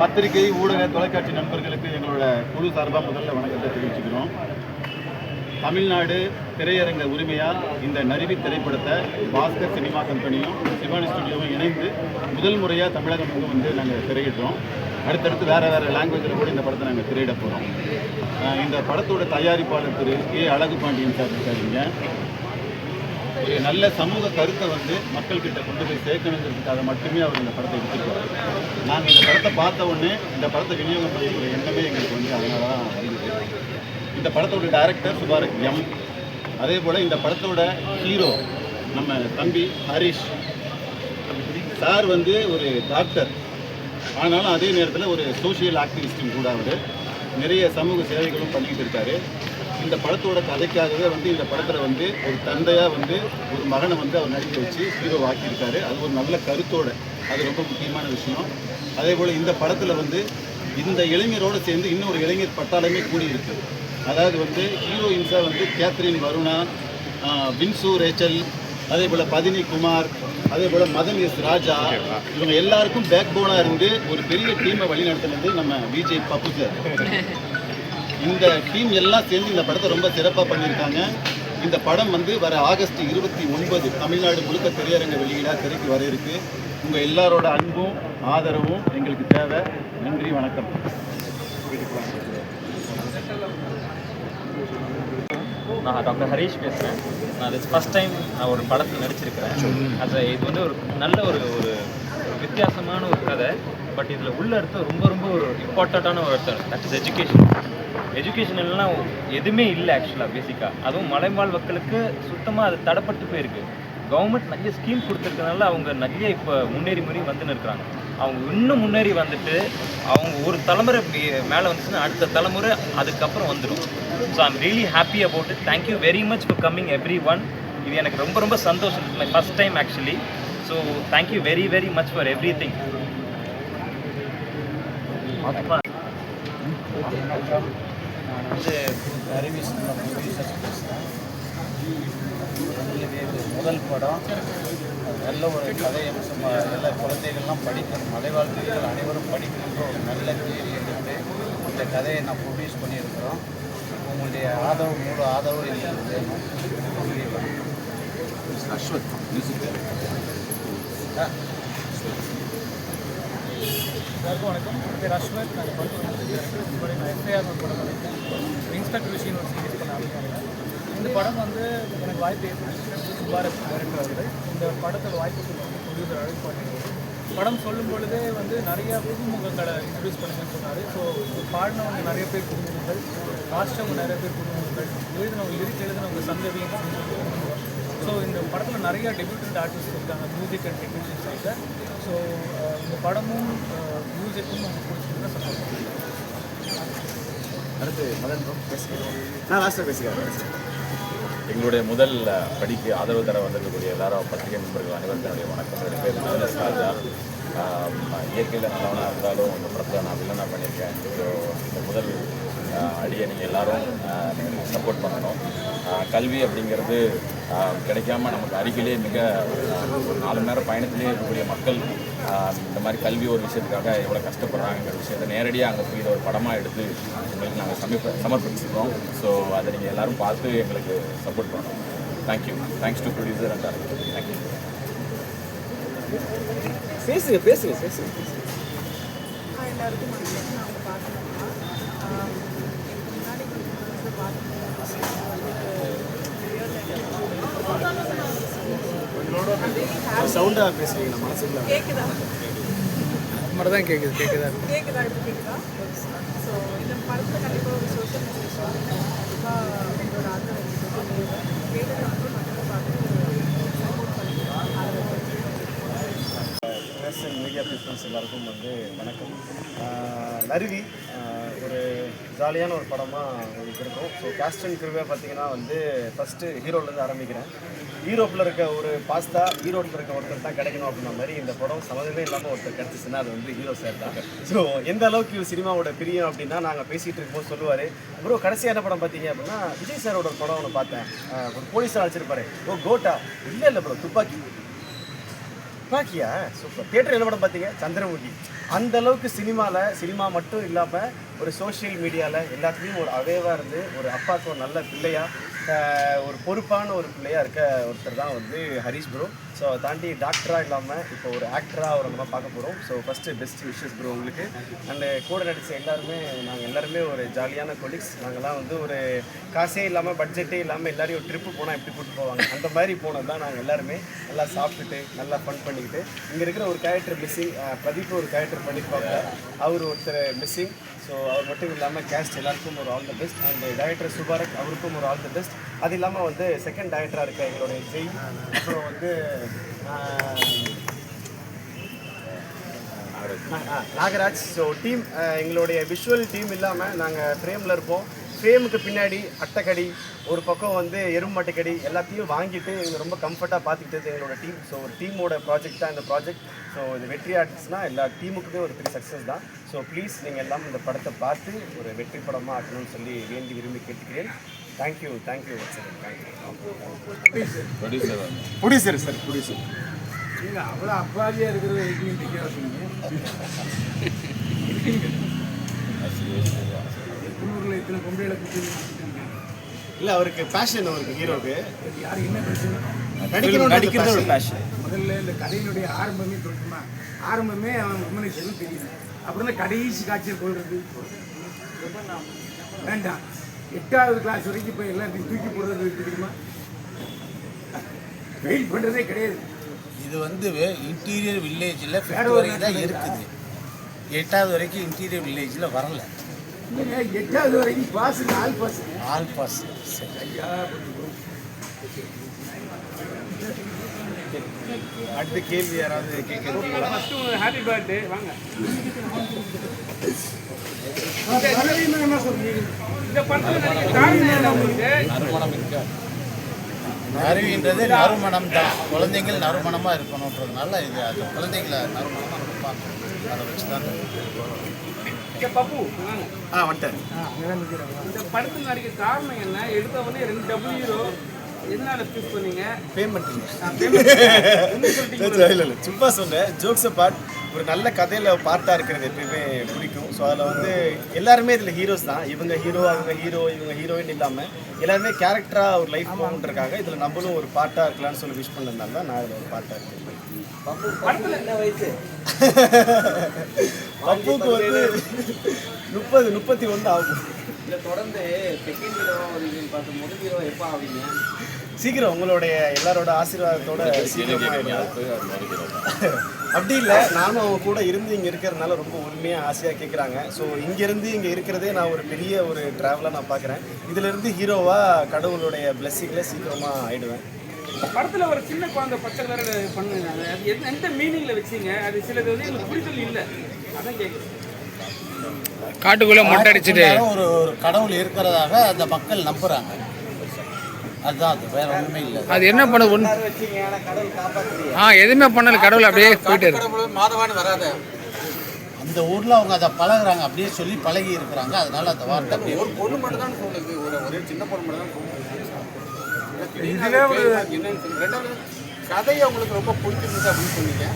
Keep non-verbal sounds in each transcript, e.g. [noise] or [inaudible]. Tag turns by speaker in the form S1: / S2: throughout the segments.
S1: பத்திரிகை ஊடக தொலைக்காட்சி நண்பர்களுக்கு எங்களோட குழு சார்பாக முதல்ல வணக்கத்தை தெரிவிச்சுக்கிறோம். தமிழ்நாடு திரையரங்க உரிமையால் இந்த நருவி திரைப்படத்தை பாஸ்கர் சினிமா கம்பெனியும் சிவானி ஸ்டுடியோவும் இணைந்து முதல் முறையாக தமிழகம் வந்து வந்து நாங்கள் திரையிடுறோம். அடுத்தடுத்து வேறு வேறு லாங்குவேஜில் கூட இந்த படத்தை நாங்கள் திரையிட போகிறோம் இந்த படத்தோட தயாரிப்பாளர் திரு கே அழகு பாண்டியன் சார் இருக்காருங்க. ஒரு நல்ல சமூக கருத்தை வந்து மக்கள்கிட்ட கொண்டு போய் சேர்க்கணுங்கிறதுக்காக மட்டுமே அவர் இந்த படத்தை எடுத்துருக்காரு. நாங்கள் இந்த படத்தை பார்த்த உடனே இந்த படத்தை விநியோகம் பண்ணக்கூடிய எண்ணமே எங்களுக்கு வந்து அதனால தான் வந்தது இந்த படத்தோட டைரக்டர் சுபாரக் எம். அதே போல் இந்த படத்தோட ஹீரோ நம்ம தம்பி ஹரிஷ். சார் வந்து ஒரு டாக்டர் ஆனாலும் அதே நேரத்தில் ஒரு சோஷியல் ஆக்டிவிஸ்டும் கூட அவர். நிறைய சமூக சேவைகளும் பண்ணிக்கிட்டு இருக்காரு. இந்த படத்தோட கதைக்காகவே வந்து இந்த படத்தில் வந்து ஒரு தந்தையாக வந்து ஒரு மகனை வந்து அவர் நடிக்க வச்சு ஹீரோ ஆக்கியிருக்காரு. அது ஒரு நல்ல கருத்தோட. அது ரொம்ப முக்கியமான விஷயம். அதே போல் இந்த படத்தில் வந்து இந்த இளைஞரோடு சேர்ந்து இன்னொரு இளைஞர் பட்டாளமே கூடியிருக்கு. அதாவது வந்து ஹீரோயின்ஸாக வந்து கேத்ரின் வருணா வின்சு பின்சு ரேச்சல் அதே போல் பதினி குமார் அதே போல் மதன் எஸ் ராஜா இவங்க எல்லாருக்கும் பேக் போனாக இருந்து ஒரு பெரிய டீமை வழிநடத்தினது நம்ம விஜய் பப்பு சார் இந்த டீம் எல்லாம் சேர்ந்து இந்த படத்தை ரொம்ப சிறப்பாக பண்ணியிருக்காங்க. இந்த படம் வந்து வர ஆகஸ்ட் இருபத்தி ஒன்பது தமிழ்நாடு முழுக்க திரையரங்க வெளியீடாக திரைக்கு வர இருக்கு. உங்கள் எல்லாரோட அன்பும் ஆதரவும் எங்களுக்கு தேவை. நன்றி வணக்கம்.
S2: நான் டாக்டர் ஹரீஷ் பேசுகிறேன் நான் இது ஃபஸ்ட் டைம் நான் ஒரு படத்தில் நடிச்சிருக்கிறேன். அது இது வந்து ஒரு நல்ல ஒரு ஒரு ஒரு வித்தியாசமான ஒரு கதை. பட் இதில் உள்ள அர்த்தம் ரொம்ப ரொம்ப ஒரு இம்பார்ட்டண்ட்டான ஒரு அர்த்தம். தட் இஸ் எஜுகேஷன் எஜுகேஷன் இல்லைன்னா எதுவுமே இல்லை ஆக்சுவலாக பேசிக்காக அதுவும் மலைவாழ் மக்களுக்கு சுத்தமாக அது தடப்பட்டு போயிருக்கு. கவர்மெண்ட் நிறைய ஸ்கீம் கொடுத்துருக்கனால அவங்க நிறைய இப்போ முன்னேறி முறை வந்துன்னு இருக்கிறாங்க. அவங்க இன்னும் முன்னேறி வந்துட்டு அவங்க ஒரு தலைமுறை மேலே வந்துச்சுன்னா அடுத்த தலைமுறை அதுக்கப்புறம் வந்துடும் so I'm really happy about it thank you very much for coming everyone இது எனக்கு ரொம்ப ரொம்ப சந்தோஷம். It's my first time actually so thank you very very much for everything
S3: நான் வந்து அறிவிஸ் ப்ரொடியூசர் பேசுகிறேன் எங்களுக்கு இது முதல் படம். நல்ல ஒரு கதை அம்சம் எல்லா குழந்தைகள்லாம் படிக்கணும் மலைவாழ்க்கைகள் அனைவரும் படிக்கணுன்ற ஒரு நல்ல தேதி எடுத்து இந்த கதையை நான் ப்ரொடியூஸ் பண்ணியிருக்கிறோம். உங்களுடைய ஆதரவு முழு ஆதரவு எங்களுக்கு வேணும்.
S1: அஸ்வத் மியூசிக்
S4: எல்லாருக்கும் வணக்கம். பேர் அஸ்வத். நான் படத்தில் நான் எஃப்ஐஆர் ஒரு படம் பண்ணியிருக்கேன் இன்ஸ்பெக்டர் விஷயம் ஒரு சீரிஸ் பண்ண ஆரம்பிக்கிறேன் இந்த படம் வந்து எனக்கு வாய்ப்பு ஏற்படுத்தி முபாரக் டைரக்டர் அவர்கள். இந்த படத்தோட வாய்ப்பு கொடுத்து ப்ரொடியூசர் அழைப்பு பண்ணியிருக்காரு படம் சொல்லும் பொழுதே வந்து நிறைய புதுமுகங்களை இன்ட்ரடியூஸ் பண்ணுங்கன்னு சொன்னார். ஸோ பாடினவங்க நிறைய பேர் புதுமுகங்கள் காஸ்டவங்க நிறைய பேர் புதுமுகங்கள் எழுதினவங்க இருக்கு எழுதினவங்க சந்ததியும் ஸோ இந்த படத்தில் நிறைய டெபியூட்டன்ட் ஆர்டிஸ்ட் இருக்காங்க மியூசிக் அண்ட் டெக்னீஷியன் சைடில் ஸோ இந்த படமும் மியூசிக்கும் உங்களுக்கு பிடிச்சிருந்தா சப்போர்ட் பண்ணுங்க
S5: அடுத்து மதன் நான்
S6: எங்களுடைய முதல் படிக்கு ஆதரவு தர வந்திருக்கக்கூடிய எல்லாரும் பத்திரிகை நண்பர்கள் அனைவருக்கும் என்னுடைய வணக்கம். என்னுடைய பேர் மதனஸ் ராஜா இயற்கையில் நல்லவனாக இருந்தாலும் இந்த படத்தில் நான் வில்லனாக பண்ணியிருக்கேன். ஸோ இந்த முதல் அடியை நீங்கள் எல்லாரும் சப்போர்ட் பண்ணணும். கல்வி அப்படிங்கிறது கிடைக்காம நமக்கு அருகிலே மிக ஒரு நாலு மணி நேரம் பயணத்திலே இருக்கக்கூடிய மக்கள் இந்த மாதிரி கல்வி ஒரு விஷயத்துக்காக எவ்வளோ கஷ்டப்படுறாங்கிற விஷயத்தை நேரடியாக அங்கே போய் இதை ஒரு படமாக எடுத்து உங்களுக்கு நாங்கள் சமர்ப்ப சமர்ப்பிச்சிருக்கோம். ஸோ அதை நீங்கள் எல்லாரும் பார்த்து எங்களுக்கு சப்போர்ட் பண்ணணும். Thank you thanks to producer and director thank you
S5: பேசுங்க பேசுங்க பேசுங்க.
S7: எல்லாருக்கும் நான் பார்க்கணும்னா
S5: சவுண்டாக பேசுறீங்க நான் மனசுக்குள்ள?
S7: கேட்குதா
S4: மட்டும் தான் கேட்குது கேட்குதா
S7: கேட்குதா இப்போ கேட்குதா ஸோ இந்த படத்தில் கண்டிப்பாக ஒரு சோஷியல் மெசேஜ் கண்டிப்பாக உங்களோட ஆதரவு கேட்டதுக்கப்புறம் மக்கள் பார்த்து
S5: மீடியா பீப்புள்ஸ் எல்லாருக்கும் வந்து வணக்கம். நருவி ஜாலியான ஒரு படமாக உங்களுக்கு இருக்கும். ஸோ கேஸ்ட் அண்ட் கிருவே பார்த்தீங்கன்னா வந்து ஃபஸ்ட்டு ஹீரோலேருந்து ஆரம்பிக்கிறேன். ஈரோப்பில் இருக்க ஒரு பாஸ்தா ஈரோட்டில் இருக்க ஒருத்தர் தான் கிடைக்கணும் அப்படின்ற மாதிரி இந்த படம் சம்மந்தமே இல்லாமல் ஒருத்தர் கிடச்சிச்சுன்னா அது வந்து ஹீரோ சார் தான். ஸோ எந்த அளவுக்கு இவர் சினிமாவோட பிரியம் அப்படின்னா நாங்கள் பேசிகிட்டு இருக்கும்போது சொல்லுவார் ப்ரோ கடைசியாக என்ன படம் பார்த்தீங்க? அப்படின்னா விஜய் சாரோட ஒரு படம் ஒன்று பார்த்தேன். ஒரு போலீஸாக அழைச்சிருப்பாரு. ஓ கோட்டா. இல்லை இல்லை ப்ரோ துப்பாக்கி. துப்பாக்கியா? சூப்பர். தியேட்டர் என்ன படம் பார்த்தீங்க? சந்திரமுகி. அந்த அளவுக்கு சினிமாவில் சினிமா மட்டும் இல்லாமல் ஒரு சோஷியல் மீடியாவில் எல்லாத்துலேயும் ஒரு அவேவாக இருந்து ஒரு அப்பாவுக்கு ஒரு நல்ல பிள்ளையாக ஒரு பொறுப்பான ஒரு பிள்ளையாக இருக்க ஒருத்தர் தான் வந்து ஹரிஷ் ப்ரோ ஸோ அதை தாண்டி டாக்டராக இல்லாமல் இப்போ ஒரு ஆக்டராக அவரை நம்ம பார்க்க போகிறோம் so first best wishes bro உங்களுக்கு. அண்டு கூட நடித்த எல்லாருமே நாங்கள் எல்லாருமே ஒரு ஜாலியான கொலிக்ஸ் நாங்கள்லாம் வந்து ஒரு காசே இல்லாமல் பட்ஜெட்டே இல்லாமல் எல்லாரையும் ஒரு ட்ரிப்பு போனால் எப்படி கூட்டு போவாங்க? அந்த மாதிரி போனது தான் நாங்கள் எல்லாருமே நல்லா சாப்பிட்டுட்டு நல்லா ஃபன் பண்ணிக்கிட்டு. இங்கே இருக்கிற ஒரு கேரக்டர் மிஸ்ஸிங் பிரதீப் ஒரு கேரக்டர் பண்ணியிருப்பாங்க அவர் ஒருத்தர் மிஸ்ஸிங் ஸோ அவர் மட்டும் இல்லாமல் கேஸ்ட் எல்லாருக்கும் ஒரு all the best and director Subarak அவருக்கும் ஒரு ஆல் த பெஸ்ட் அது இல்லாமல் வந்து செகண்ட் டைரக்டராக இருக்க எங்களுடைய ஜெய். அப்புறம் வந்து நாகராஜ். ஸோ டீம் எங்களுடைய விஷுவல் டீம் இல்லாமல் நாங்கள் ஃப்ரேமில் இருப்போம். ஃப்ரேமுக்கு பின்னாடி அட்டைக்கடி ஒரு பக்கம் வந்து எருமாட்டுக்கடி எல்லாத்தையும் வாங்கிட்டு எங்கள் ரொம்ப கம்ஃபர்ட்டாக பார்த்துக்கிட்டது எங்களோட டீம் ஸோ ஒரு டீமோட ப்ராஜெக்ட் தான் இந்த ப்ராஜெக்ட் ஸோ இது வெற்றி ஆர்டிஸ்ட்னா எல்லா டீமுக்குமே ஒரு பெரிய சக்ஸஸ் தான். ஸோ ப்ளீஸ் நீங்கள் எல்லாம் இந்த படத்தை பார்த்து ஒரு வெற்றி படமாக ஆக்கணும்னு சொல்லி வேண்டி விரும்பி கேட்டுக்கிறேன். Thank you thank you sir thank you
S6: producer
S5: producer sir producer
S3: நீங்கள் அவ்வளோ அப்பாவியாக இருக்கிறது குன்னூரில் இத்தனை பொம்பளைகளை கூப்பிட்டு
S5: இல்லை அவருக்கு பேஷன் அவருக்கு ஹீரோக்கு.
S3: யார் என்ன பிரச்சனை
S5: நடிக்கணும் நடிக்கிறது ஒரு பேஷன்
S3: முதல்ல இந்த கதையினுடைய ஆரம்பமே சொல்லணுமா ஆரம்பமே அவன் உமனேஸ்வரன் தெரியுது அப்புறம் கடைசி காட்சியில் கொள்வது வேண்டாம். எட்டாவது கிளாஸ் வரைக்கும் இப்போ எல்லாத்தையும் தூக்கி போடுறது தெரியுமா? வெயிட் பண்ணுறதே கிடையாது.
S8: இது வந்து இன்டீரியர் வில்லேஜில் வரைக்கும் தான் இருக்குது. எட்டாவது வரைக்கும் இன்டீரியர் வில்லேஜில் வரல.
S3: எட்டாவது வரைக்கும் pass all pass
S8: all pass
S3: ஐயா
S5: அடுத்த கேள்வி யாராவது கேட்கறீங்களா
S4: ஹாப்பி பர்த்டே வாங்க. இந்த என்ன உங்களுக்கு?
S8: நறுவின்றது நறுமணம் தான் குழந்தைங்கள் நறுமணமாக இருக்கணுன்றதுனால இது. அந்த குழந்தைங்களை நறுமணமாக இருப்பாங்க அதை வச்சு தான்
S4: பப்பு
S5: ஆ வந்துட்டேன்
S4: இந்த படத்தில் நடிக்க காரணம் என்ன? எடுத்த உடனே ரெண்டு டபுள் ஹீரோ
S5: சும்மா சொன்னேன். ஜோக்ஸ் பார்ட் ஒரு நல்ல கதையில் பார்ட்டாக இருக்கிறது எப்பயுமே பிடிக்கும். ஸோ அதில் வந்து எல்லாருமே இதில் ஹீரோஸ் தான். இவங்க ஹீரோ அவங்க ஹீரோ இவங்க ஹீரோயின் இல்லாமல் எல்லாருமே கேரக்டராக ஒரு லைஃப் போகணுன்றக்காக இதில் நம்மளும் ஒரு பார்ட்டாக இருக்கலாம்னு சொல்லி விஷ் பண்ணதுனால தான் நான் இதில் ஒரு பார்ட்டாக இருக்கேன். [laughs] பப்புக்கு வந்து முப்பது முப்பத்தி ஒன்று ஆகும்.
S3: இல்லை தொடர்ந்து செகண்ட் ஹீரோ வருவீங்கன்னு பார்த்து முதல் ஹீரோ எப்போ ஆவீங்க?
S5: சீக்கிரம் உங்களுடைய எல்லாரோட ஆசீர்வாதத்தோட அப்படி இல்லை நானும் அவங்க கூட இருந்து இங்கே இருக்கிறதுனால ரொம்ப உரிமையாக ஆசையாக கேட்குறாங்க ஸோ இங்கேருந்து இங்கே இருக்கிறதே நான் ஒரு பெரிய ஒரு ட்ராவலாக நான் பார்க்குறேன் இதிலிருந்து ஹீரோவாக கடவுளுடைய பிளெஸ்ஸிங்கில் சீக்கிரமாக ஆயிடுவேன்.
S4: படத்துல ஒரு சின்ன குழந்தை பச்சை கலர் பண்ணுங்க. அது எந்த- மீனிங்ல வச்சீங்க? அது சிலது வந்து எனக்கு புரிதல் இல்லை.
S8: காட்டுக்குள்ளே மொட்டை அடிச்சுட்டு. ஒரு ஒரு கடவுள் இருக்கிறதாக அந்த மக்கள் நம்புகிறாங்க அதுதான் அது வேற ஒன்றுமே இல்லை.
S9: அது என்ன பண்ண ஒன்று ஆ எதுவுமே பண்ணல கடவுள் அப்படியே போயிட்டு இருக்கு.
S8: மாதவான் வராத. அந்த ஊர்ல அவங்க அதை பழகுறாங்க அப்படியே சொல்லி பழகி இருக்கிறாங்க. அதனால அந்த வார்த்தை
S3: ஒரு பொண்ணு மட்டும் தான் சொல்லுது. ஒரு ஒரே சின்ன பொண்ணு மட்டும் தான் சொல்லுது.
S4: இதுல ஒரு
S3: என்னன்னு சொல்லி ரெண்டாவது கதையை உங்களுக்கு ரொம்ப பிடிச்சிருந்தது அப்படின்னு சொன்னீங்க.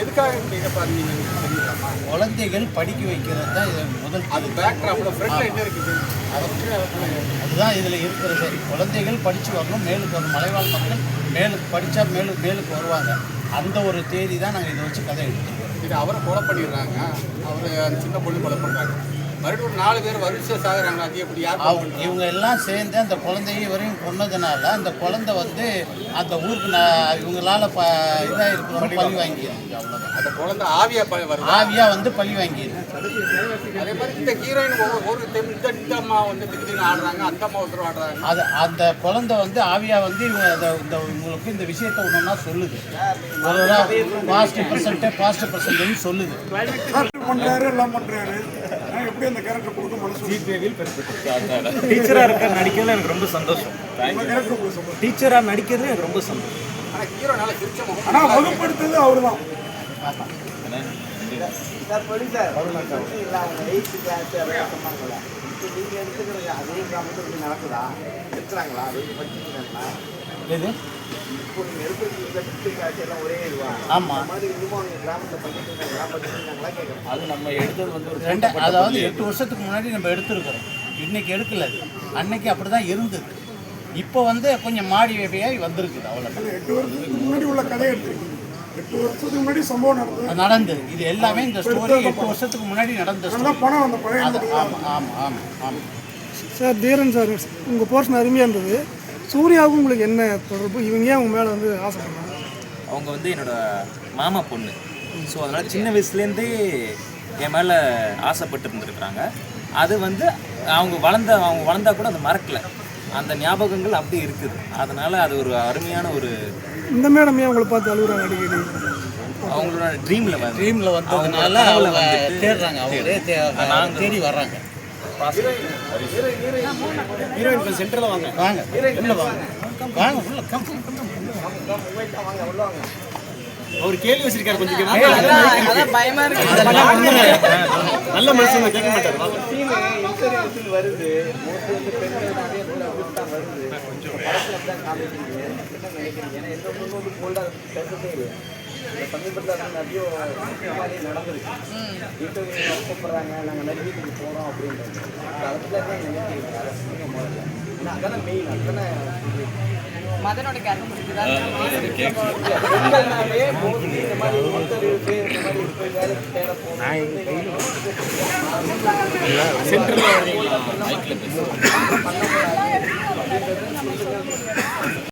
S3: எதுக்காக இதை பார்த்தீங்கன்னு தெரியுமா
S8: குழந்தைகள் படிக்க வைக்கிறது தான் இது முதல்
S3: அது பேக் ட்ராப்ல ஃப்ரண்ட்ல என்ன இருக்குது.
S8: அதுதான் இதில் இருக்கிறது. குழந்தைகள் படித்து வரணும் மேலுக்கு வரணும். மலைவாழ் மக்கள் மேலுக்கு படித்தா மேலுக்கு மேலுக்கு வருவாங்க. அந்த ஒரு தேதி தான் நாங்கள் இதை வச்சு கதை எடுத்துக்கிறோம்
S3: இது அவரை கொலை பண்ணிடுறாங்க. அவர் சின்ன பொண்ணு கொலை பண்ணுறாங்க மறுபடியும் ஒரு நாலு பேர் வரிசையாக சாகுறாங்க. அது எப்படி யார்
S8: அவங்க இவங்க எல்லாம் சேர்ந்து அந்த குழந்தைய வரையும் கொன்னதுனால அந்த குழந்தை வந்து அந்த ஊருக்கு நான் இவங்களால ப இதாக இருக்கிறவங்க பழி வாங்கிடுது அவ்வளோதான்
S3: அந்த குழந்தை ஆவியா ப- வருது?
S8: ஆவியாக வந்து பழி வாங்கிடுது.
S3: அதே மாதிரி இந்த ஹீரோயின் ஒரு இந்த இந்த அம்மா வந்து திடீர்னு ஆடுறாங்க அந்த அம்மா ஒருத்தர் ஆடுறாங்க.
S8: அது அந்த குழந்தை வந்து ஆவியா வந்து இவங்க அதை இந்த இவங்களுக்கு இந்த விஷயத்தை ஒன்றா சொல்லுது. ஒரு பாசிட்டிவ் பர்சன்ட் பாசிட்டிவ் பர்சன்ட்னு சொல்லுது.
S3: பண்ணுறாரு எல்லாம் பண்ணுறாரு எப்படி அந்த கேரக்டர் கொடுக்க மனசு
S2: டீச்சராக இருக்க நடிக்கிறதுல எனக்கு ரொம்ப சந்தோஷம். டீச்சராக நடிக்கிறது எனக்கு ரொம்ப சந்தோஷம்.
S3: ஆனால்
S4: வகுப்படுத்தது அவர் தான்
S3: நடக்குதா? படிச்சுக்கிறாங்களா
S8: எது ஆமாம்
S10: அது நம்ம எடுத்தது வந்து
S8: ரெண்டு அதாவது எட்டு வருஷத்துக்கு முன்னாடி நம்ம எடுத்திருக்கிறோம். இன்னைக்கு எடுக்கல அது. அன்னைக்கு அப்படி தான் இருந்தது. இப்போ வந்து கொஞ்சம் மாடி வேலையாகி வந்திருக்குது அவ்வளோதான்
S11: எட்டு வருஷத்துக்கு முன்னாடி உள்ள எடுத்திருக்கீங்க எட்டு வருஷத்துக்கு முன்னாடி சம்பவம் நடந்தது.
S8: இது எல்லாமே இந்த ஸ்டோரி எட்டு வருஷத்துக்கு முன்னாடி நடந்த
S11: பணம் அந்த பழைய
S8: ஆமாம் ஆமாம் ஆமாம் ஆமாம்
S11: சார் தீரன் சார் உங்கள் போர்ஷன் அருமையாக இருந்தது. சூர்யாவுக்கும் உங்களுக்கு என்ன தொடர்பு? இவங்க ஏன் உங்க மேலே வந்து ஆசைப்படுறாங்க?
S2: அவங்க வந்து என்னோட மாமா பொண்ணு. ஸோ அதனால் சின்ன வயசுலேருந்தே என் மேலே ஆசைப்பட்டு இருந்திருக்கிறாங்க அது வந்து அவங்க வளர்ந்த அவங்க வளர்ந்தா கூட அதை மறக்கல. அந்த ஞாபகங்கள் அப்படியே இருக்குது. அதனால் அது ஒரு அருமையான ஒரு
S11: இந்த மேடம் ஏன் உங்களை பார்த்து அழுகுறாங்க அடிக்கடி?
S2: அவங்களோட ட்ரீமில் வந்து
S8: ட்ரீமில் வந்ததுனால அவங்க தேடுறாங்க. அவங்களே தேடி வர்றாங்க.
S5: ஹீரோயின் கொஞ்சம் சென்டரில் வாங்க
S8: வாங்க உள்ள வாங்க வாங்க உள்ள கம்
S5: அவர் கேள்வி வச்சிருக்காரு கொஞ்சம்
S8: அதெல்லாம் ஒண்ணும் இல்ல.
S5: நல்ல மனுஷன் கேட்க மாட்டார்
S10: வருது மோஸ்ட்லி வந்து பெண்கள் நிறைய பேர் வந்து வருது சமீபத்தில் அது நிறைய நடந்திருக்கு. கூப்பிட்றாங்க நாங்கள் நிறைய வீட்டுக்கு போகிறோம் அப்படின்றது. அதை பற்றி தான் நினைக்கிறீங்க அதை சொல்லுங்க முதல்ல. ஏன்னா அதானே மெயின்
S6: மதனோட கேரக்டர்